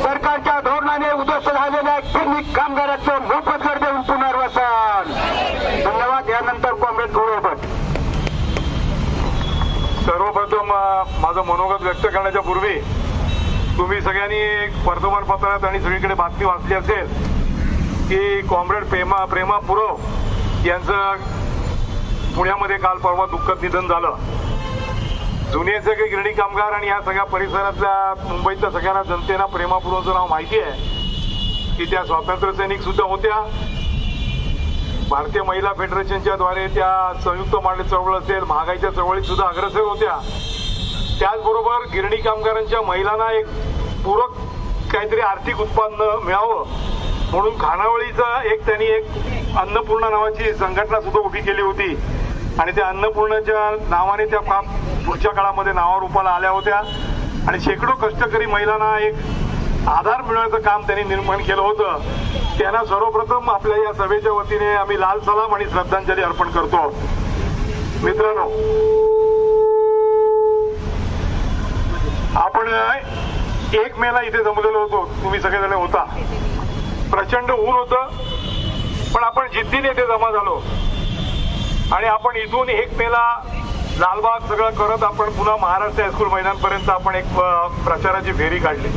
सरकारच्या धोरणाने उद्ध्वस्त झालेल्या गिरणी कामगारांचं मोफत कर देऊन पुनर्वसन. धन्यवाद यानंतर काँग्रेस गोळेपट सर्वप्रथम अ, माझं मनोगत व्यक्त करण्याच्या पूर्वी तुम्ही सगळ्यांनी वर्तमानपत्रात आणि सगळीकडे बातमी वाचली असेल की कॉम्रेड प्रेमा प्रेमा पुरव यांचं पुण्यामध्ये काल परवा दुःखद निधन झालं. जुने सगळे गिरणी कामगार आणि या सगळ्या परिसरातल्या मुंबईतल्या सगळ्यांना जनतेना प्रेमापुरवचं नाव माहिती आहे. की त्या स्वातंत्र्य सैनिक सुद्धा होत्या. भारतीय महिला फेडरेशनच्या द्वारे त्या संयुक्त मांडली चळवळ असेल महागाईच्या चळवळीत सुद्धा अग्रसर होत्या. त्याचबरोबर गिरणी कामगारांच्या महिलांना एक पूरक काहीतरी आर्थिक उत्पन्न मिळावं. म्हणून खानावळीचा एक त्यांनी एक अन्नपूर्णा नावाची संघटना सुद्धा उभी केली होती. आणि त्या अन्नपूर्णाच्या नावाने त्या काम पुढच्या काळामध्ये नावारूपाला आल्या होत्या. आणि शेकडो कष्टकरी महिलांना एक आधार मिळवण्याचं काम त्यांनी निर्माण केलं होतं. त्यांना सर्वप्रथम आपल्या या सभेच्या वतीने आम्ही लाल सलाम आणि श्रद्धांजली अर्पण करतो. मित्रांनो आपण एक मेला इथे जमलेलो होतो. तुम्ही सगळेजण होता. प्रचंड ऊन होतं पण आपण जिद्दीने ते जमा झालो. आणि आपण इथून एक मेला लालबाग सगळं करत आपण पुन्हा महाराष्ट्र हायस्कूल मैदानपर्यंत आपण एक प्रचाराची फेरी काढली.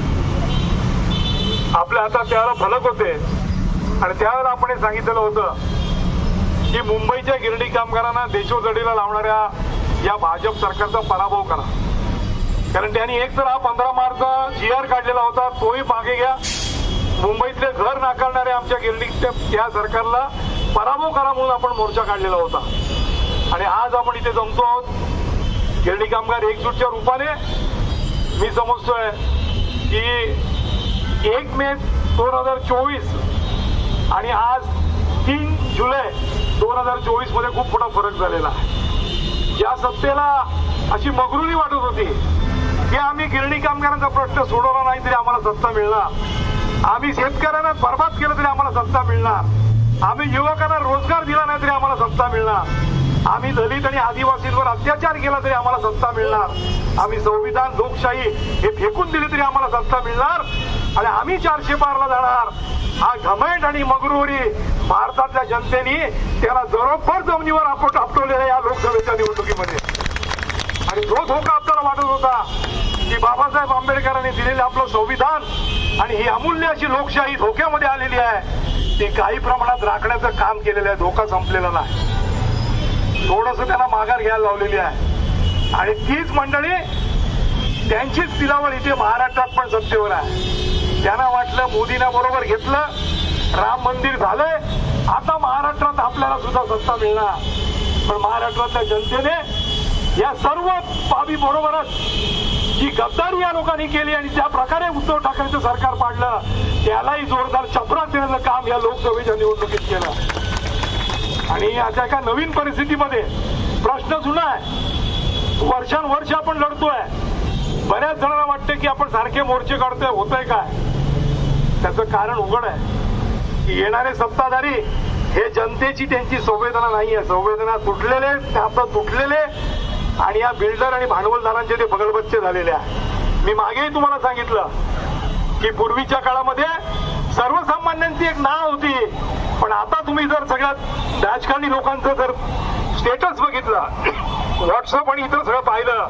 आपल्या हातात त्यावेळेला फलक होते. आणि त्यावेळेला आपण हे सांगितलेलं होतं की मुंबईच्या गिरणी कामगारांना देशोजडीला लावणाऱ्या या भाजप सरकारचा पराभव करा. कारण त्यांनी एक तर हा पंधरा मार्च जी आर काढलेला होता तोही मागे घ्या. मुंबईतले घर नाकारणाऱ्या आमच्या गिरणीच्या त्या सरकारला पराभव करा म्हणून आपण मोर्चा काढलेला होता. आणि आज आपण इथे जमतो आहोत. गिरणी कामगार एकजूटच्या रूपाने मी समजतोय की एक मे दोन हजार चोवीस आणि आज तीन जुलै दोन हजार चोवीसमध्ये खूप मोठा फरक झालेला आहे. ज्या सत्तेला अशी मगरुली वाटत होती की आम्ही गिरणी कामगारांचा प्रश्न सोडवला नाही तरी आम्हाला सत्ता मिळणार. आम्ही शेतकऱ्यांना बर्बाद केलं तरी आम्हाला सत्ता मिळणार. आम्ही युवकांना रोजगार दिला नाही तरी आम्हाला सत्ता मिळणार. आम्ही दलित आणि आदिवासींवर अत्याचार केला तरी आम्हाला सत्ता मिळणार. आम्ही संविधान लोकशाही हे फेकून दिली तरी आम्हाला सत्ता मिळणार. आणि आम्ही चारशे पारला जाणार. हा घमेंट आणि मगरुरी भारतातल्या जनतेने त्याला जरोबर जमिनीवर आपण आपटवलेला या लोकसभेच्या निवडणुकीमध्ये. आणि तो धोका आपल्याला वाटत होता की बाबासाहेब आंबेडकरांनी दिलेलं आपलं संविधान आणि ही अमूल्य अशी लोकशाही धोक्यामध्ये आलेली आहे. ती काही प्रमाणात राखण्याचं काम केलेलं आहे. धोका संपलेला नाही. थोडस त्यांना माघार घ्यायला लावलेली आहे. आणि तीच मंडळी त्यांचीच तिलावर इथे महाराष्ट्रात पण सत्तेवर आहे. त्यांना वाटलं मोदींना बरोबर घेतलं. राम मंदिर झालंय. आता महाराष्ट्रात आपल्याला सुद्धा सत्ता मिळणार. पण महाराष्ट्रातल्या जनतेने या सर्व बाबी बरोबरच जी गद्दारी या लोकांनी केली आणि ज्या प्रकारे उद्धव ठाकरेचं सरकार पाडलं त्यालाही जोरदार चपराक देण्याचं काम या लोकसभेच्या निवडणुकीत केलं. आणि आता एका नवीन परिस्थितीमध्ये प्रश्न जुना आहे. वर्षानुवर्ष आपण लढतोय. बऱ्याच जणांना वाटतं की आपण सारखे मोर्चे काढतोय होतंय काय? त्याचं कारण उघड आहे. की येणारे सत्ताधारी हे जनतेची त्यांची संवेदना नाही आहे संवेदना तुटलेले आता तुटलेले. आणि या बिल्डर आणि भांडवलदारांचे ते बगलबच्चे झालेले आहे. मी मागेही तुम्हाला सांगितलं की पूर्वीच्या काळामध्ये सर्वसामान्यांची एक नाव होती. पण आता तुम्ही जर सगळ्यात राजकारणी लोकांचं जर स्टेटस बघितलं व्हॉट्सअप आणि इतर सगळं पाहिलं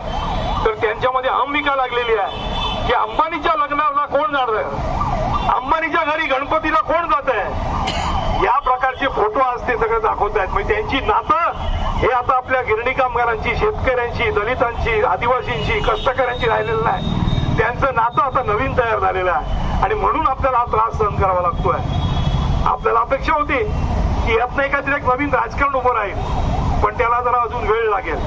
तर त्यांच्यामध्ये हमिका लागलेली आहे की अंबानीच्या लग्नाला कोण जाणार? अंबानीच्या घरी गणपतीला कोण जात आहे या प्रकारचे फोटो आज ते सगळं दाखवत आहेत म्हणजे त्यांची नातं हे आता आपल्या गिरणी कामगारांची शेतकऱ्यांची दलितांची आदिवासींची कष्टकऱ्यांची राहिलेलं नाही. त्यांचं नातं आता नवीन तयार झालेलं आहे. आणि म्हणून आपल्याला हा त्रास सहन करावा लागतोय. आपल्याला अपेक्षा होती की यातनं काहीतरी एक नवीन राजकारण उभं राहील. पण त्याला जरा अजून वेळ लागेल.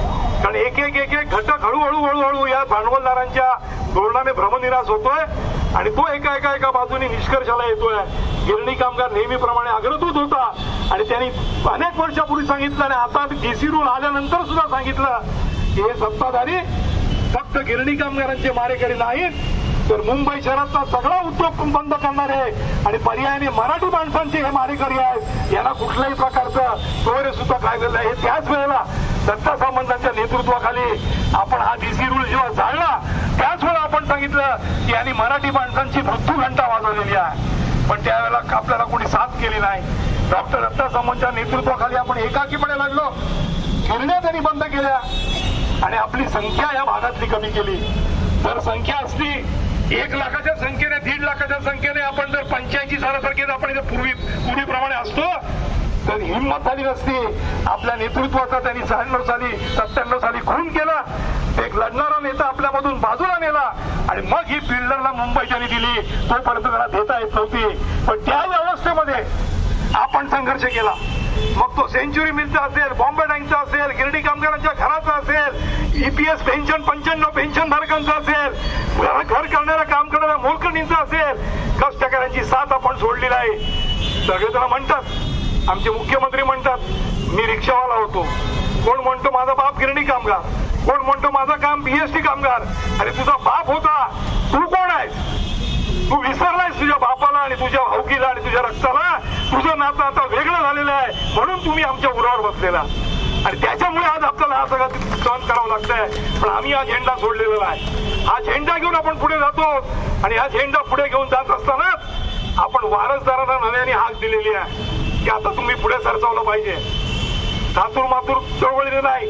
कारण एक एक एक एक घटक हळूहळू हळूहळू या भांडवलदारांच्या धोरणाने भ्रमनिराश होतोय. आणि तो एका एका एका बाजूने निष्कर्षाला येतोय. गिरणी कामगार नेहमीप्रमाणे अग्रदूत होता. आणि त्यांनी अनेक वर्षापूर्वी सांगितलं आणि आता डीसी रूल आल्यानंतर सुद्धा सांगितलं की हे सत्ताधारी फक्त गिरणी कामगारांचे मारेकरी नाहीत तर मुंबई शहरातला सगळा उद्योग बंद करणार आहे. आणि पर्यायाने मराठी माणसांचे हे मारेकरी आहेत. यांना कुठल्याही प्रकारचं सोयरे सुद्धा काय आहे हे त्याच वेळेला दत्ता संबंधांच्या नेतृत्वाखाली आपण हा डीसी रूल जेव्हा जाळला त्याच आपण सांगितलं की यांनी मराठी माणसांची मृत्यू घंटा वाजवलेली आहे. पण त्यावेळेला आपल्याला कोणी साथ केली नाही. डॉक्टर दत्ता सामंतच्या नेतृत्वाखाली आपण एकाकीपणे लढलो. गिरण्या त्यांनी बंद केल्या. आणि आपली संख्या या भागातली कमी केली. जर संख्या असली एक लाखाच्या संख्येने दीड लाखाच्या संख्येने आपण जर पंच्याऐंशी सालासारखे आपण पूर्वी पूर्वीप्रमाणे असतो तर हिंमत झाली नसती आपल्या नेतृत्वाचा त्यांनी शहाण्णव साली सत्त्याण्णव साली खून केला. एक लढणारा नेता आपल्यामधून बाजूला नेला. आणि मग ही बिल्डरला मुंबई त्यांनी दिली. तोपर्यंत त्याला देता येत नव्हती. पण त्या अवस्थेमध्ये आपण संघर्ष केला. मग तो सेंच्युरी मिलचा असेल बॉम्बे बँकचा असेल गिरडी कामगारांच्या घराचा असेल ईपीएस पेन्शन पंच्याण्णव पेन्शन धारकांचा असेल घर घर करणाऱ्या काम करणाऱ्या मोलकर्णींचा असेल कष्टकऱ्यांची साथ आपण सोडली नाही. सगळेजण म्हणतात आमचे मुख्यमंत्री म्हणतात मी रिक्षावाला होतो. कोण म्हणतो माझा बाप गिरणी कामगार? कोण म्हणतो माझं काम बीएसटी कामगार? अरे तुझा बाप होता. तू कोण आहेस? तू विसरलायस तुझ्या बापाला आणि तुझ्या भाऊकीला आणि तुझ्या रक्ताला. तुझं नातं आता वेगळं झालेलं आहे. म्हणून तुम्ही आमच्या उरावर बसलेला. आणि त्याच्यामुळे आज आपल्याला हा सगळा सहन करावं लागतंय. पण आम्ही हा झेंडा सोडलेला नाही. हा झेंडा घेऊन आपण पुढे जातो. आणि हा झेंडा पुढे घेऊन जात असताना आपण वारसदारांना नव्याने हाक दिलेली आहे. की आता तुम्ही पुढे सरसावलं पाहिजे. थातूर मातूर चळवळीने नाही.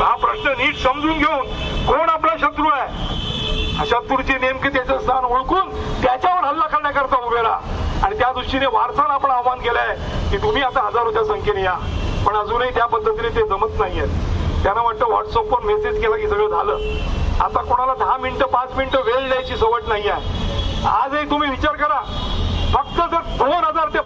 हा प्रश्न नीट समजून घेऊन कोण आपला शत्रू आहे? शत्रूची नेमकी त्याचं स्थान ओळखून त्याच्यावर हल्ला करण्याकरता उभे राहा आणि त्या दृष्टीने वारसानं आपण आव्हान केलंय की तुम्ही आता हजारोच्या संख्येने या. पण अजूनही त्या पद्धतीने ते जमत नाहीये त्यांना वाटतं व्हॉट्सअपवर मेसेज केला की सगळं झालं. आता कोणाला दहा मिनिटं पाच मिनिटं वेळ द्यायची सवट नाही आहे आजही तुम्ही विचार करा. फक्त जर दोन हजार ते